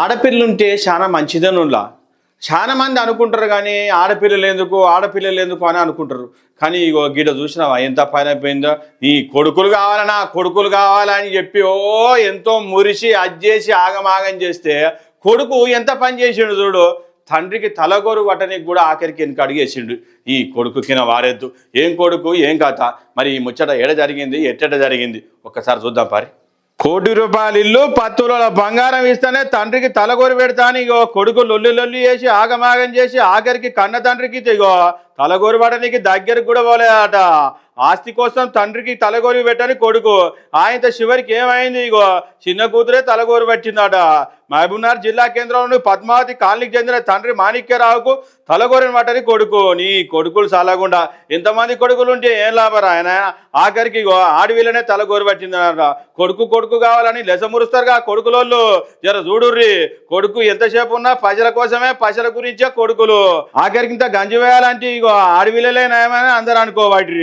ఆడపిల్లుంటే చాలా మంచిదనులా చాలా మంది అనుకుంటారు కానీ ఆడపిల్లలు ఎందుకు ఆడపిల్లలు ఎందుకు అని అనుకుంటారు. కానీ ఇగో గిడ చూసినావా ఎంత పైన అయిపోయిందో ఈ కొడుకులు కావాలనా కొడుకులు కావాలని చెప్పి ఓ ఎంతో మురిసి అజ్జేసి ఆగమాగం చేస్తే కొడుకు ఎంత పని చేసిండు చూడు? తండ్రికి తలగోరు పట్టనికి కూడా ఆఖరికి వెనుక అడిగేసిండు. ఈ కొడుకు కింద వారెద్దు. ఏం కొడుకు ఏం కథ? మరి ఈ ముచ్చట ఎడ జరిగింది ఎట్టెట జరిగింది? ఒక్కసారి చూద్దాం పారి. కోటి రూపాయలు ఇల్లు పత్తులలో బంగారం ఇస్తేనే తండ్రికి తలగొరి పెడతా అని ఇగో కొడుకు లొల్లి లొల్లి చేసి ఆగమాగం చేసి ఆఖరికి కన్న తండ్రికి ఇగో తలగొరి పడనికి దగ్గరికి కూడా పోలేదట. ఆస్తి కోసం తండ్రికి తలగొరి పెట్టని కొడుకు. ఆయన చివరికి ఏమైంది ఇగో? చిన్న కూతురే తలగోరు పెట్టిందట. మహబూబ్నగర్ జిల్లా కేంద్రంలోని పద్మావతి కాలనీకి చెందిన తండ్రి మాణిక్యరావుకు తలగోరిన పట్టని కొడుకు. నీ కొడుకులు సాలకుండా ఎంతమంది కొడుకులు ఉంటే ఏం లాభరా ఆయన? ఆఖరికి ఇగో ఆడవీళ్ళనే తలగోరు పట్టిందట. కొడుకు కొడుకు కావాలని లెసమురుస్తారుగా కొడుకులోళ్ళు. జర చూడుర్రి. కొడుకు ఎంతసేపు ఉన్నా ప్రజల కోసమే ప్రజల గురించే కొడుకులు. ఆఖరికి ఇంత గంజి వేయాలంటే ఇగో ఆడవిలలే నయమని అందరు అనుకోవాటి